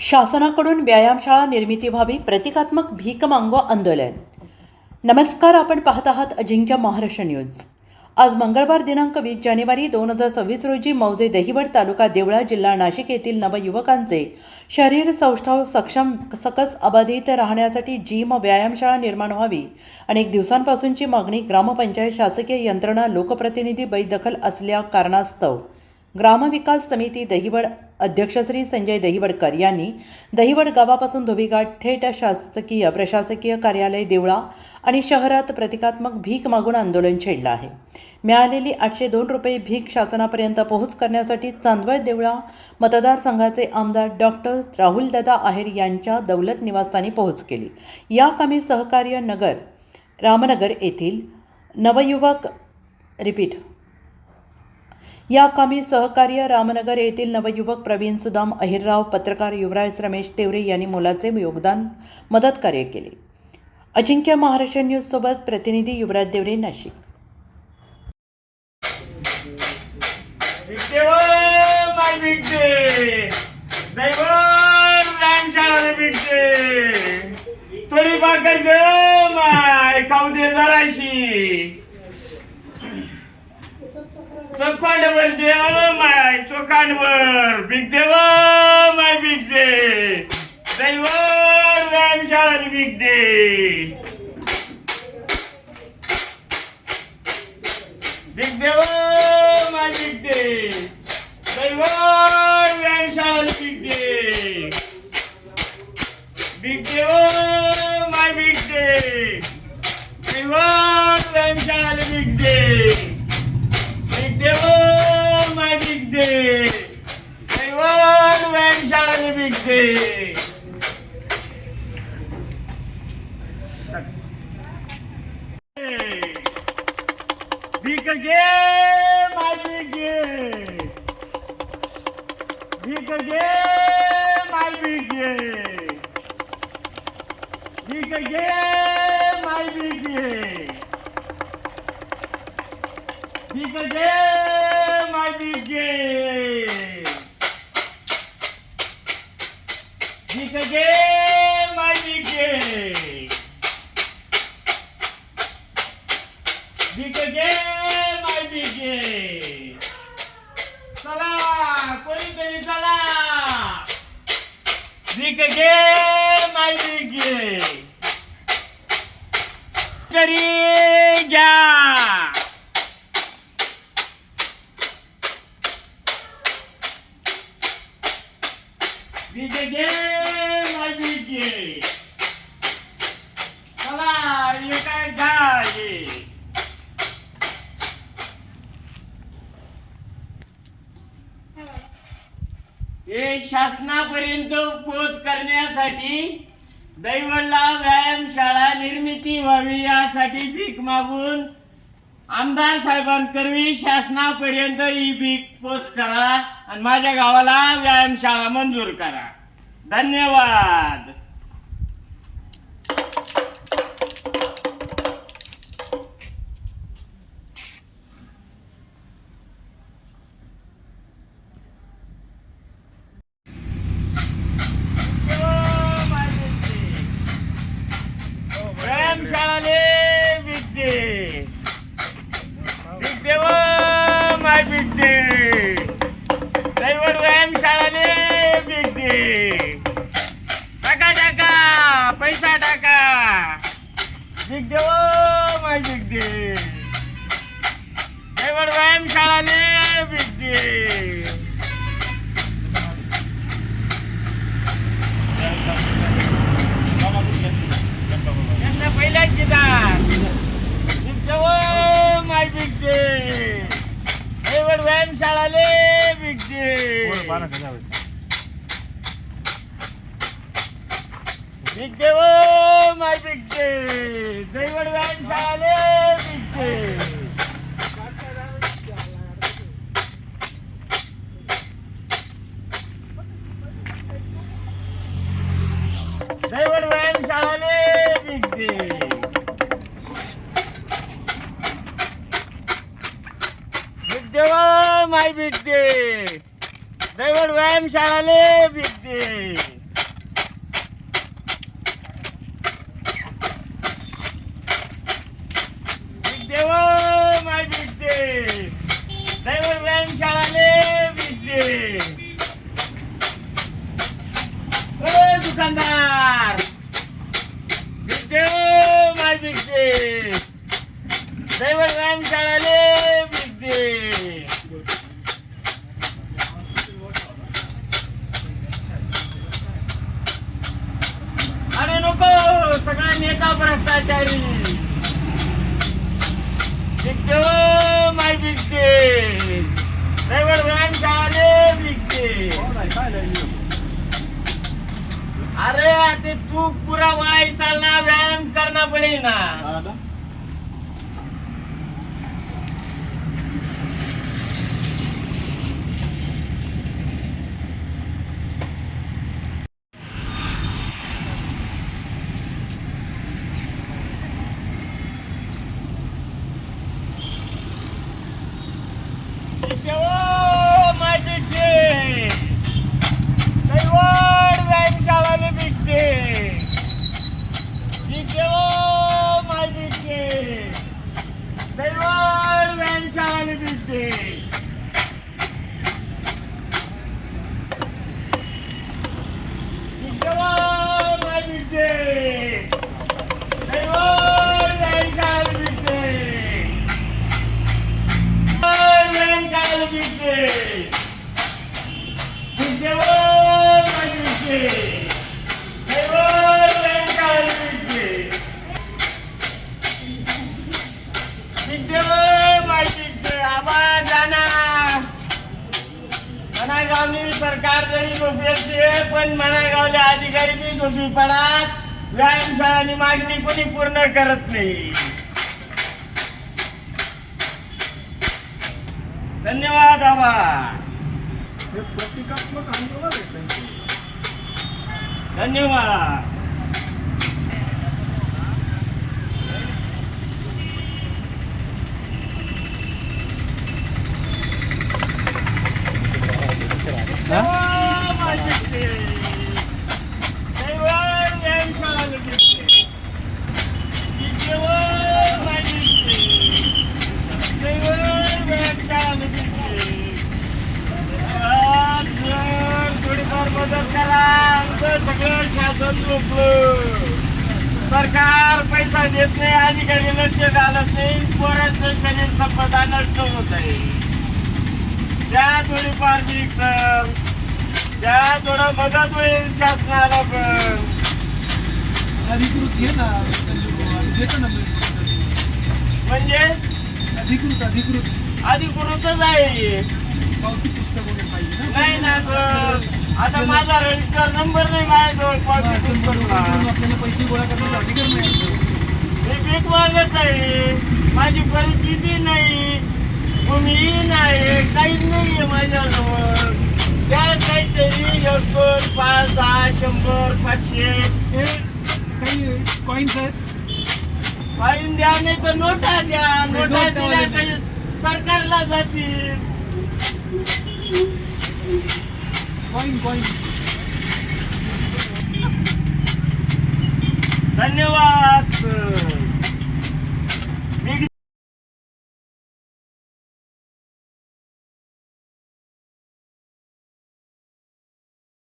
शासनाकडून व्यायामशाळा निर्मिती व्हावी प्रतिकात्मक भीक मांगो आंदोलन. नमस्कार आपण पाहत आहात अजिंक्य महाराष्ट्र न्यूज. आज मंगळवार दिनांक वीस जानेवारी दोन हजार सव्वीस रोजी मौजे दहिवड तालुका देवळा जिल्हा नाशिक येथील नवयुवकांचे शरीर सौष्ठव सक्षम सकस अबाधित राहण्यासाठी जिम व्यायामशाळा निर्माण व्हावी अनेक दिवसांपासूनची मागणी ग्रामपंचायत शासकीय यंत्रणा लोकप्रतिनिधी बैदखल असल्या कारणास्तव. ग्रामविकास समिती दहिवड अध्यक्ष श्री संजय दहिवडकर यांनी दहिवड गावापासून धोबीघाट थेट शासकीय प्रशासकीय कार्यालय देवळा आणि शहरात प्रतिकात्मक भीक मागून आंदोलन छेडलं आहे. मिळालेली आठशे दोन रुपये भीक शासनापर्यंत पोहोच करण्यासाठी चांदवड देवळा मतदारसंघाचे आमदार डॉक्टर राहुलदादा आहेर यांच्या दौलत निवासस्थानी पोहोच केली. या कामी सहकार्य नगर रामनगर येथील नवयुवक रिपीट या कामी सहकार्य रामनगर येथील नवयुवक प्रवीण सुदाम अहिरराव पत्रकार युवराज रमेश तेवरे यांनी मोलाचे योगदान मदत कार्य केले. अजिंक्य महाराष्ट्र न्यूजसोबत प्रतिनिधी युवराज देवरे नाशिक. थोडी भाकर दे माय खाऊ दे जराशी. चोखांडवर देव माय चोखांडवर बिग देव माय विकते दैवड व्यायामशाळा big day. Music Day! Big again, my big game. Big again, my big game. Big again, my big game. Big again, my big. Fica gay, mas ninguém. Fica gay, mas ninguém. Salá, tá Corinthians, salá. Fica gay, mas ninguém. Coringa! हे शासनापर्यंत पोच करण्यासाठी दैवडला व्यायामशाळा निर्मिती व्हावी यासाठी भीक मागून आमदार साहेबांकरवी शासनापर्यंत ही भीक पोच करा आणि माझ्या गावाला व्यायामशाळा मंजूर करा. धन्यवाद. ડે દહીવડ વ્યાયામ શાળાને બિગ ડે ટાકા ટાકા પૈસા ટાકા બિગ ડે ઓ বারোশো যাবে Big day, my big day! They were going to big day! They were going to big day! şalale bitti. Bitti o my bitti. Devrim şalale bitti. Hey dükkanlar. Bitti o my bitti. Devrim şalale bitti. नेता भ्रष्टाचारी विद्ये oh my विद्ये दैवत व्यायामशाळाले अरे आता तू पुरा वळायचा ना व्यायाम करना पड़े ना. চাল দিতে Yeah. पण मनागावले अधिकारी बी झोपी पडात. व्यायामशाळांनी मागणी कोणी पूर्ण करत नाही. धन्यवाद आबा प्रतिकात्मक आंदोलन आहे त्यांचे. धन्यवाद देवा माझे देवा व्यायामशाळाला दिसते. देवा माझे देवा व्यायामशाळाला दिसते. आज जर थोडीफार मदत करा आमचं सगळं शासन झोपलं. सरकार पैसा देत नाही अधिकारी लक्ष घालत नाही पोरांचं शरीर संपदा नष्ट होत आहे. त्या थोडीफार सर त्या थोडं मदत होईल शासनाला पण. अधिकृत घे ना देतो ना. म्हणजे? अधिकृत अधिकृत. अधिकृतच आहे. पावती पुस्तक वगैरे पाहिजे ना? नाही ना सर. आता माझा रजिस्टर नंबर नाही माझ्याजवळ आपल्याला पैसे गोळा करण्याचा अधिकार नाही आपल्याला. मी भीक मागत आहे. माझी परिस्थिती नाही. भूमी नाही. काहीच नाहीये माझ्याजवळ. त्या काहीतरी एक दोन पाच दहा शंभर पाचशे. हे काही कॉईन्स आहेत फाईन द्या नाही तर नोटा द्या. नोटा दिल्या. तर सरकारला जातील. धन्यवाद सर